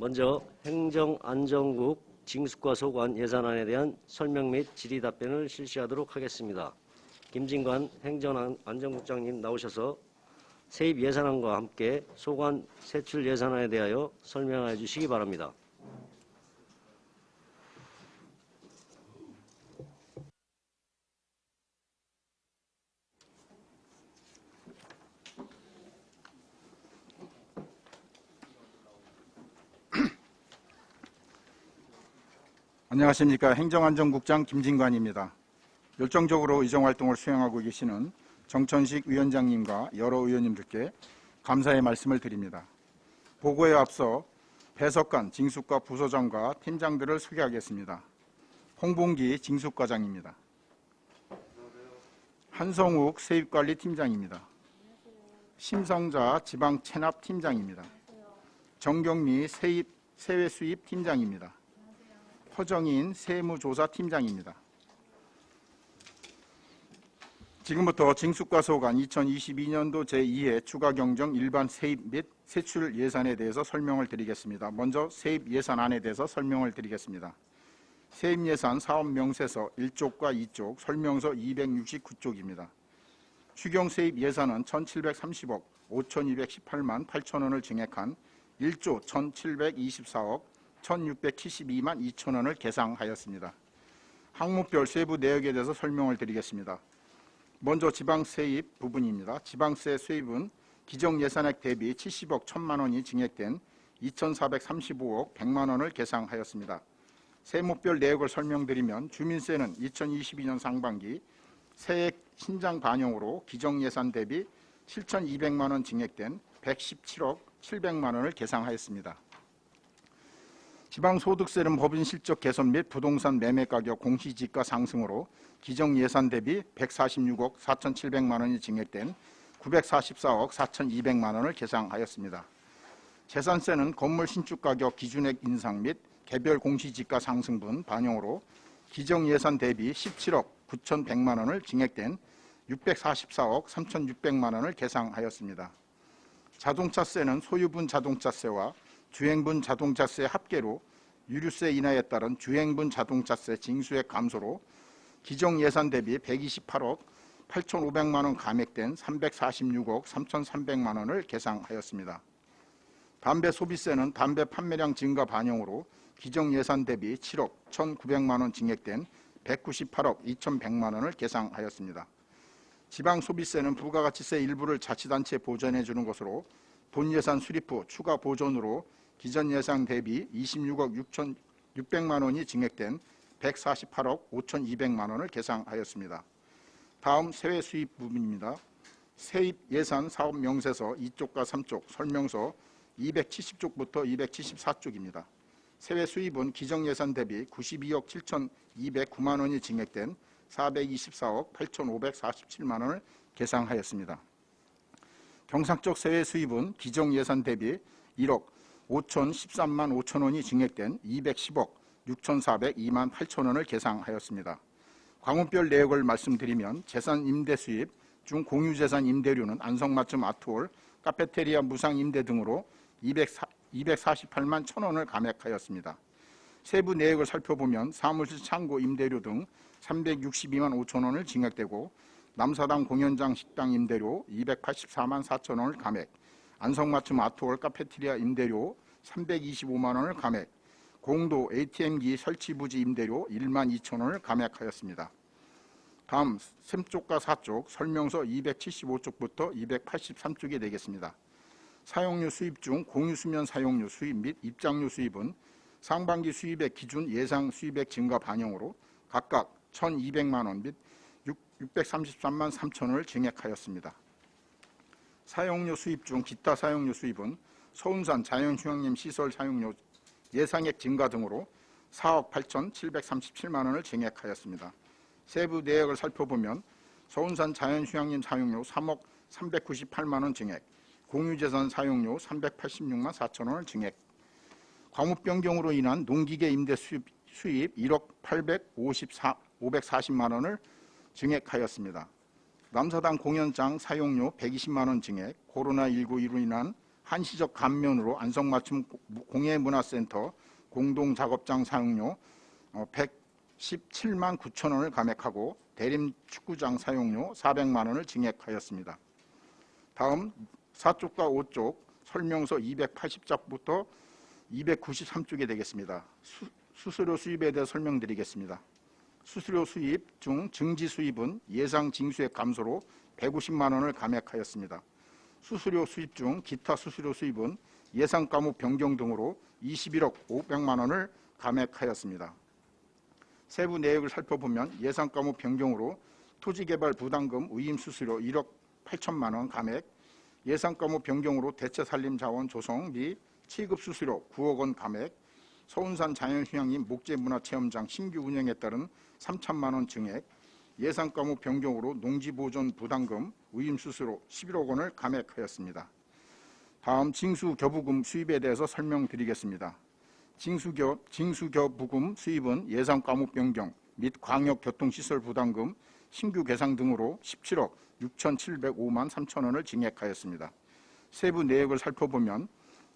먼저 행정안전국 징수과 소관 예산안에 대한 설명 및 질의 답변을 실시하도록 하겠습니다. 김진관 행정안전국장님 나오셔서 세입 예산안과 함께 소관 세출 예산안에 대하여 설명해 주시기 바랍니다. 안녕하십니까 행정안전국장 김진관입니다. 열정적으로 의정활동을 수행하고 계시는 정천식 위원장님과 여러 의원님들께 감사의 말씀을 드립니다. 보고에 앞서 배석관 징수과 부서장과 팀장들을 소개하겠습니다. 홍봉기 징수과장입니다. 한성욱 세입관리팀장입니다. 심성자 지방 체납 팀장입니다. 정경미 세입 세외 수입 팀장입니다. 허정인 세무조사팀장입니다. 지금부터 징수과 소관 2022년도 제2회 추가 경정 일반 세입 및 세출 예산에 대해서 설명을 드리겠습니다. 먼저 세입 예산안에 대해서 설명을 드리겠습니다. 세입 예산 사업 명세서 1쪽과 2쪽, 설명서 269쪽입니다. 추경 세입 예산은 1,730억 5,218만 8천 원을 증액한 1조 1,724억 1,672만 2천 원을 계상하였습니다. 항목별 세부 내역에 대해서 설명을 드리겠습니다. 먼저 지방 세입 부분입니다. 지방세 수입은 기정 예산액 대비 70억 1천만 원이 증액된 2,435억 100만 원을 계상하였습니다. 세목별 내역을 설명드리면 주민세는 2022년 상반기 세액 신장 반영으로 기정 예산 대비 7,200만 원 증액된 117억 700만 원을 계상하였습니다. 지방소득세는 법인 실적 개선 및 부동산 매매 가격 공시지가 상승으로 기정 예산 대비 146억 4,700만 원이 증액된 944억 4,200만 원을 계상하였습니다. 재산세는 건물 신축 가격 기준액 인상 및 개별 공시지가 상승분 반영으로 기정 예산 대비 17억 9,100만 원을 증액된 644억 3,600만 원을 계상하였습니다. 자동차세는 소유분 자동차세와 주행분 자동차세 합계로 유류세 인하에 따른 주행분 자동차세 징수액 감소로 기정 예산 대비 128억 8,500만 원 감액된 346억 3,300만 원을 계상하였습니다. 담배 소비세는 담배 판매량 증가 반영으로 기정 예산 대비 7억 1,900만 원 증액된 198억 2,100만 원을 계상하였습니다. 지방 소비세는 부가가치세 일부를 자치단체에 보전해 주는 것으로 본 예산 수립 후 추가 보존으로 기존 예상 대비 26억 6천 600만 원이 증액된 148억 5,200만 원을 계상하였습니다. 다음 세외 수입 부분입니다. 세입 예산 사업 명세서 2쪽과 3쪽 설명서 270쪽부터 274쪽입니다. 세외 수입은 기정 예산 대비 92억 7,209만 원이 증액된 424억 8,547만 원을 계상하였습니다. 경상적 세외 수입은 기정 예산 대비 1억 5,013만 5천 원이 증액된 210억 6,402만 8천 원을 계상하였습니다. 광운별 내역을 말씀드리면 재산 임대 수입 중 공유재산 임대료는 안성맞춤 아트홀, 카페테리아 무상 임대 등으로 248만 1천 원을 감액하였습니다. 세부 내역을 살펴보면 사무실 창고 임대료 등 362만 5천 원을 증액되고 남사당 공연장 식당 임대료 284만 4천 원을 감액, 안성맞춤 아트홀 카페테리아 임대료 325만 원을 감액, 공도 ATM기 설치 부지 임대료 1만 2천 원을 감액하였습니다. 다음 3쪽과 4쪽 설명서 275쪽부터 283쪽이 되겠습니다. 사용료 수입 중 공유수면 사용료 수입 및 입장료 수입은 상반기 수입액 기준 예상 수입액 증가 반영으로 각각 1,200만 원 및 633만 3천 원을 증액하였습니다. 사용료 수입 중 기타 사용료 수입은 서운산 자연휴양림 시설 사용료 예상액 증가 등으로 4억 8,737만 원을 증액하였습니다. 세부 내역을 살펴보면 서운산 자연휴양림 사용료 3억 398만 원 증액, 공유재산 사용료 386만 4천 원을 증액, 과목 변경으로 인한 농기계 임대 수입, 수입 1억 854, 540만 원을 증액하였습니다. 남사당 공연장 사용료 120만 원 증액, 코로나19로 인한 한시적 감면으로 안성맞춤 공예문화센터 공동작업장 사용료 117만 9천 원을 감액하고 대림 축구장 사용료 400만 원을 증액하였습니다. 다음 4쪽과 5쪽 설명서 280쪽부터 293쪽이 되겠습니다. 수, 수수료 수입에 대해 설명드리겠습니다. 수수료 수입 중 증지 수입은 예상 징수액 감소로 150만 원을 감액하였습니다. 수수료 수입 중 기타 수수료 수입은 예상 과목 변경 등으로 21억 500만 원을 감액하였습니다. 세부 내역을 살펴보면 예상 과목 변경으로 토지개발 부담금 위임 수수료 1억 8천만 원 감액, 예상 과목 변경으로 대체 살림 자원 조성 및 취급 수수료 9억 원 감액, 서운산 자연휴양림 목재문화체험장 신규 운영에 따른 3천만 원 증액, 예산 과목 변경으로 농지보존 부담금 위임 수수료 11억 원을 감액하였습니다. 다음 징수교부금 수입에 대해서 설명드리겠습니다. 징수교, 징수교부금 수입은 예산 과목 변경 및 광역교통시설 부담금 신규 개상 등으로 17억 6,705만 3천 원을 증액하였습니다. 세부 내역을 살펴보면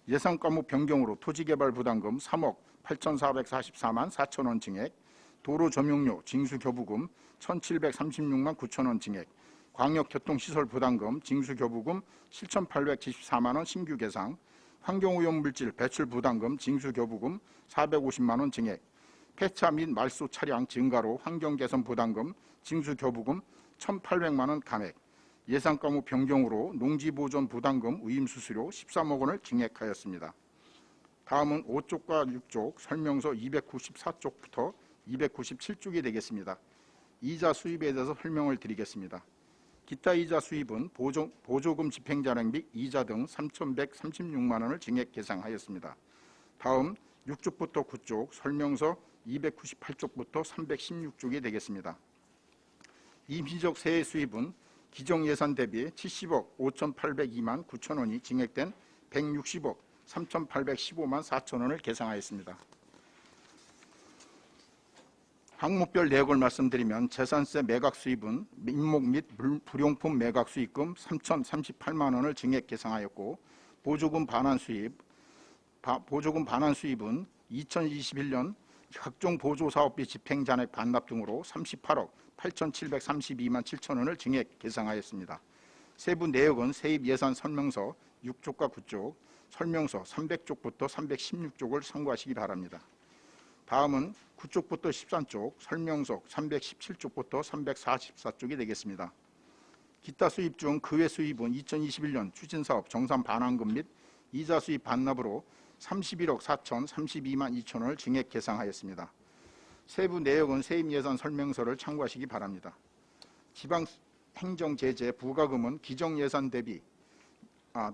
예산 과목 변경으로 토지개발 부담금 3억 8,444만 4천 원 증액, 도로 점용료 징수 교부금 1,736만 9천 원 증액, 광역교통시설 부담금 징수 교부금 7,874만 원 신규 개상, 환경오염물질 배출 부담금 징수 교부금 450만 원 증액, 폐차 및 말소 차량 증가로 환경개선 부담금 징수 교부금 1,800만 원 감액, 예산 과목 변경으로 농지보존 부담금 위임 수수료 13억 원을 증액하였습니다. 다음은 5쪽과 6쪽 설명서 294쪽부터 297쪽이 되겠습니다. 이자 수입에 대해서 설명을 드리겠습니다. 기타 이자 수입은 보조, 보조금 집행자랑 및 이자 등 3,136만 원을 증액 계상하였습니다. 다음 6쪽부터 9쪽 설명서 298쪽부터 316쪽이 되겠습니다. 임시적 세액 수입은 기정 예산 대비 70억 5,802만 9천 원이 증액된 160억 3,815만 4천 원을 계상하였습니다. 항목별 내역을 말씀드리면 재산세 매각 수입은 민목 및 불- 불용품 매각 수익금 3,038만 원을 증액 계상하였고 보조금 반환 수입 바- 보조금 반환 수입은 2021년 각종 보조 사업비 집행 잔액 반납 등으로 38억 8,732만 7천 원을 증액 계상하였습니다. 세부 내역은 세입 예산 설명서 6쪽과 9쪽, 설명서 300쪽부터 316쪽을 참고하시기 바랍니다. 다음은 9쪽부터 13쪽, 설명서 317쪽부터 344쪽이 되겠습니다. 기타 수입 중 그 외 수입은 2021년 추진사업 정산 반환금 및 이자 수입 반납으로 31억 4천 32만 2천 원을 증액 계상하였습니다. 세부 내역은 세입 예산 설명서를 참고하시기 바랍니다. 지방 행정 제재 부가금은 기정 예산 대비 아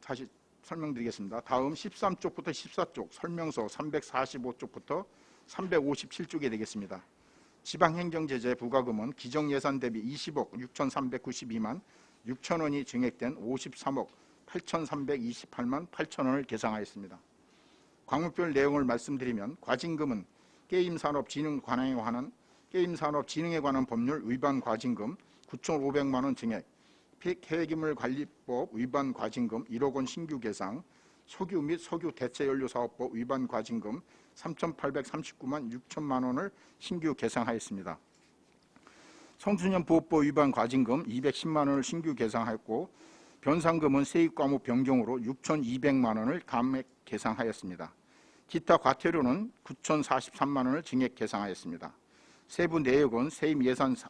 다시 설명드리겠습니다. 다음 13쪽부터 14쪽 설명서 345쪽부터 357쪽이 되겠습니다. 지방행정제재 부가금은 기정예산 대비 20억 6,392만 6천 원이 증액된 53억 8,328만 8천 원을 계상하였습니다. 광역별 내용을 말씀드리면 과징금은 게임 산업 진흥 관행에 관한 게임 산업 진흥에 관한 법률 위반 과징금 9,500만 원 증액, 폐기물 관리법 위반 과징금 1억 원 신규 계상, 석유 및 석유 대체 연료 사업법 위반 과징금 3,839만 6천만 원을 신규 계상하였습니다. 청소년 보호법 위반 과징금 210만 원을 신규 계상하였고 변상금은 세입 과목 변경으로 6,200만 원을 감액 계상하였습니다. 기타 과태료는 9,043만 원을 증액 계상하였습니다. 세부 내역은 세입 예산 사-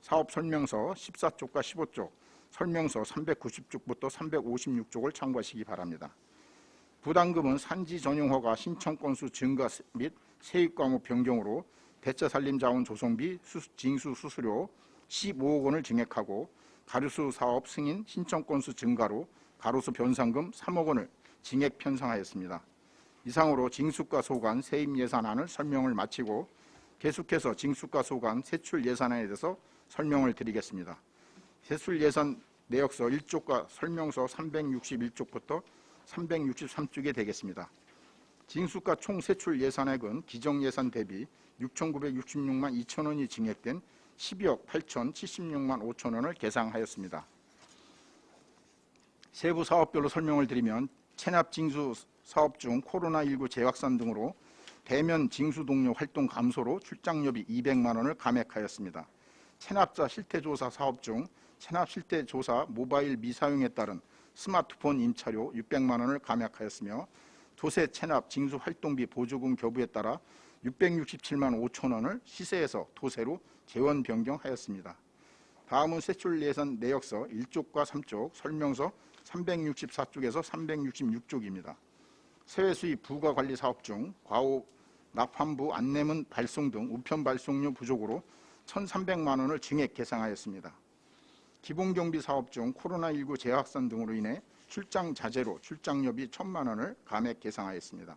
사업 설명서 14쪽과 15쪽, 설명서 390쪽부터 356쪽을 참고하시기 바랍니다. 부담금은 산지 전용 허가 신청 건수 증가 및 세입 과목 변경으로 대체 살림 자원 조성비 수- 징수 수수료 15억 원을 증액하고 가류수 사업 승인 신청 건수 증가로 가로수 변상금 3억 원을 증액 편성하였습니다. 이상으로 징수과 소관 세입 예산안을 설명을 마치고 계속해서 징수과 소관 세출 예산안에 대해서 설명을 드리겠습니다. 세출 예산 내역서 1쪽과 설명서 361쪽부터 363쪽이 되겠습니다. 징수가 총 세출 예산액은 기정 예산 대비 6,966만 2천 원이 증액된 12억 8,076만 5천 원을 계상하였습니다. 세부 사업별로 설명을 드리면 체납 징수 사업 중 코로나19 재확산 등으로 대면 징수 동료 활동 감소로 출장료비 200만 원을 감액하였습니다. 체납자 실태조사 사업 중 체납 실태조사 모바일 미사용에 따른 스마트폰 임차료 600만 원을 감액하였으며 도세 체납 징수 활동비 보조금 교부에 따라 667만 5천 원을 시세에서 도세로 재원 변경하였습니다. 다음은 세출 예산 내역서 1쪽과 3쪽 설명서 364쪽에서 366쪽입니다. 세외 수입 부가 관리 사업 중 과호 납환부 안내문 발송 등 우편 발송료 부족으로 1,300만 원을 증액 계상하였습니다. 기본 경비 사업 중 코로나19 재확산 등으로 인해 출장 자제로 출장료비 1,000만 원을 감액 계상하였습니다.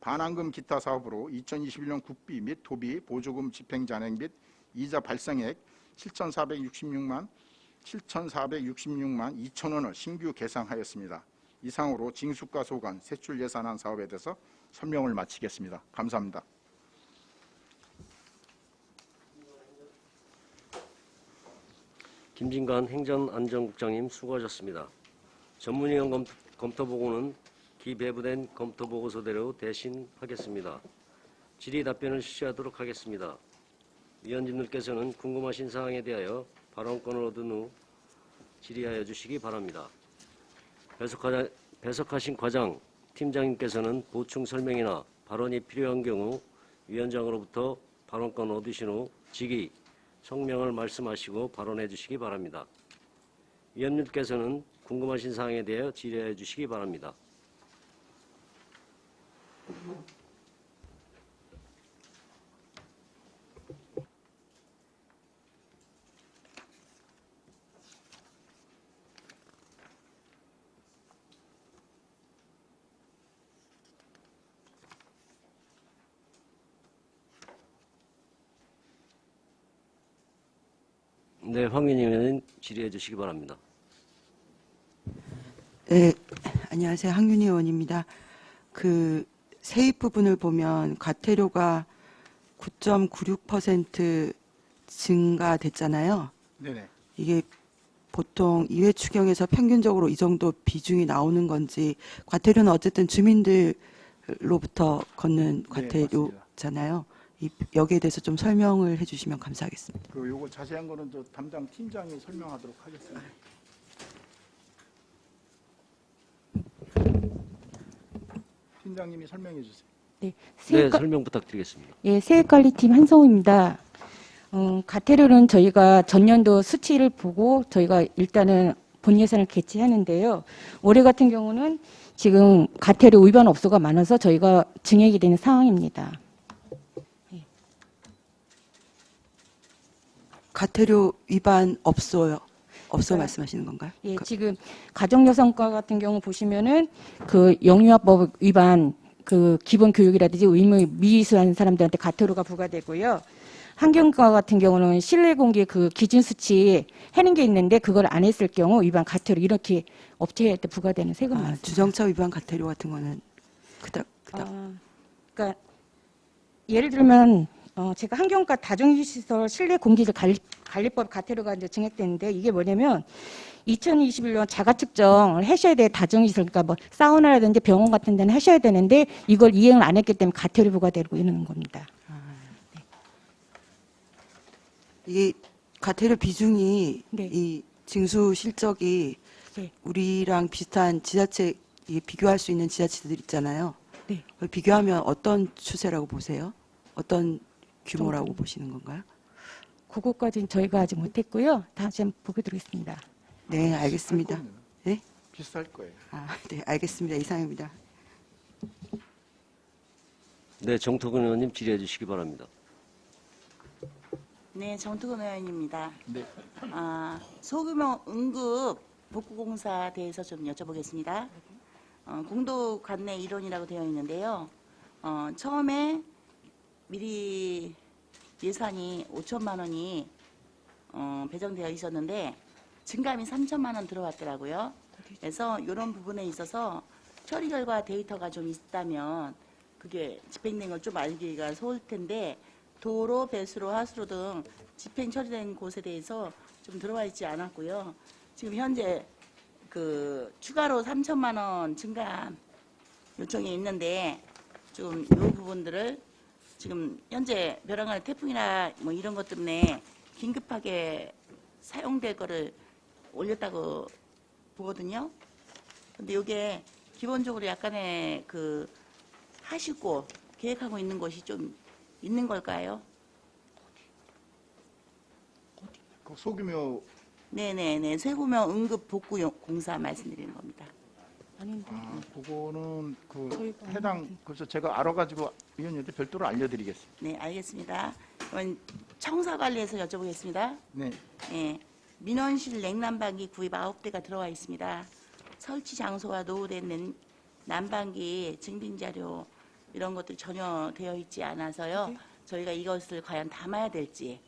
반환금 기타 사업으로 2021년 국비 및 도비 보조금 집행 잔액 및 이자 발생액 7,466만 7,466만 2천 원을 신규 계상하였습니다. 이상으로 징수과 소관 세출 예산안 사업에 대해서 설명을 마치겠습니다. 감사합니다. 김진관 행정안전국장님 수고하셨습니다. 전문위원 검, 검토 보고는 기배부된 검토 보고서대로 대신하겠습니다. 질의 답변을 실시하도록 하겠습니다. 위원님들께서는 궁금하신 사항에 대하여 발언권을 얻은 후 질의하여 주시기 바랍니다. 배석하, 배석하 신 과장, 팀장님께서는 보충 설명이나 발언이 필요한 경우 위원장으로부터 발언권 얻으신 후 직위, 성명을 말씀하시고 발언해 주시기 바랍니다. 위원님께서는 궁금하신 사항에 대하여 질의해 주시기 바랍니다. 네, 황민희 의원님 질의해 주시기 바랍니다. 네, 안녕하세요. 항윤희 의원입니다. 그 세입 부분을 보면 과태료가 9.96% 증가됐잖아요. 네네. 이게 보통 이회 추경에서 평균적으로 이 정도 비중이 나오는 건지 과태료는 어쨌든 주민들로부터 걷는 과태료잖아요. 이, 여기에 대해서 좀 설명을 해주시면 감사하겠습니다. 그 요거 자세한 거는 저 담당 팀장이 설명하도록 하겠습니다. 팀장님이 설명해 주세요. 네, 네, 세액, 설명 부탁드리겠습니다. 예, 세액관리팀 한성우입니다. 음, 과태료는 저희가 전년도 수치를 보고 저희가 일단은 본 예산을 개최하는데요. 올해 같은 경우는 지금 과태료 위반 업소가 많아서 저희가 증액이 되는 상황입니다. 과태료 위반 없어요. 없어 네. 말씀하시는 건가요? 예, 그- 지금 가정여성과 같은 경우 보시면은 그 영유아법 위반 그 기본 교육이라든지 의무 미수한 사람들한테 과태료가 부과되고요. 환경과 같은 경우는 실내 공기 그 기준 수치 해는 게 있는데 그걸 안 했을 경우 위반 과태료 이렇게 업체한테 부과되는 세금 아. 주정차 위반 과태료 같은 거는 그닥 그닥 아, 그러니까 예를 들면 어, 제가 환경과 다중시설 실내 공기질 관리, 관리법 과태료가 이제 증액되는데 이게 뭐냐면 2021년 자가 측정을 하셔야 돼 다중시설 그러니까 뭐 사우나라든지 병원 같은 데는 하셔야 되는데 이걸 이행을 안 했기 때문에 과태료 부과되고 이러는 겁니다. 이게 과태료 비중이 네. 이 징수 실적이 네. 우리랑 비슷한 지자체 비교할 수 있는 지자체들 있잖아요. 네. 비교하면 어떤 추세라고 보세요? 어떤 규모라고 보시는 건가요? 그거까지는 저희가 아직 못했고요. 다시 한번 보게 드리겠습니다. 네, 알겠습니다. 네? 비슷할 거예요. 아, 네, 알겠습니다. 이상입니다. 네, 정토근 의원님 질의해 주시기 바랍니다. 네, 정특은 의원입니다. 네. 아, 소규모 응급 복구공사 대해서 좀 여쭤보겠습니다. 어, 공도 관내 이론이라고 되어 있는데요. 어, 처음에 미리 예산이 5천만 원이 어, 배정되어 있었는데 증감이 3천만 원 들어왔더라고요. 그래서 이런 부분에 있어서 처리 결과 데이터가 좀 있다면 그게 집행된 걸 좀 알기가 좋을 텐데 도로, 배수로, 하수로 등 집행 처리된 곳에 대해서 좀 들어와 있지 않았고요. 지금 현재 그 추가로 3천만 원 증가 요청이 있는데 좀 이 부분들을 지금 현재 벼랑간의 태풍이나 뭐 이런 것 때문에 긴급하게 사용될 거를 올렸다고 보거든요. 근데 이게 기본적으로 약간의 그 하시고 계획하고 있는 것이 좀 있는 걸까요? 그 소규모 네네네. 세구명 응급 복구 용- 공사 말씀드리는 겁니다. 아닌데. 아, 그거는 그 저희가 안 해당 그래서 제가 알아가지고 위원님한테 별도로 알려드리겠습니다. 네, 알겠습니다. 그러면 청사 관리에서 여쭤보겠습니다. 네. 예, 민원실 냉난방기 구입 9대가 들어와 있습니다. 설치 장소와 노후된 냉- 난방기 증빙 자료 이런 것들이 전혀 되어 있지 않아서요. 저희가 이것을 과연 담아야 될지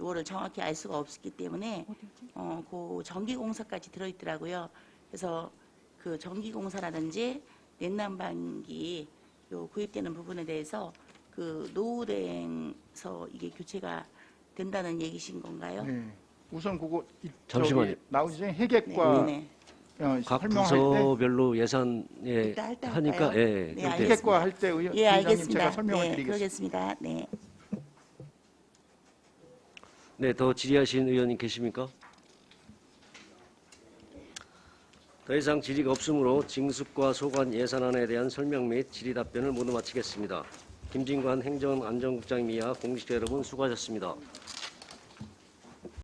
이거를 정확히 알 수가 없기 때문에 어, 그 전기공사까지 들어있더라고요. 그래서 그 전기공사라든지 냉난방기 요 구입되는 부분에 대해서 그 노후돼서 이게 교체가 된다는 얘기신 건가요? 네. 우선 그거 이- 잠시만요. 저기 나오기 전에 해객과 네. 어, 각 설명할 때 부서별로 예산에 할때 하니까 할까요? 예, 네, 그렇게 알겠습니다. 해객과 할 때 의원 예, 위원장님 알겠습니다. 제가 설명을 네, 드리겠습니다. 그러겠습니다. 네. 네, 더 질의하신 의원님 계십니까? 더 이상 질의가 없으므로 징수과 소관 예산안에 대한 설명 및 질의 답변을 모두 마치겠습니다. 김진관 행정안전국장님이야 공직자 여러분 수고하셨습니다.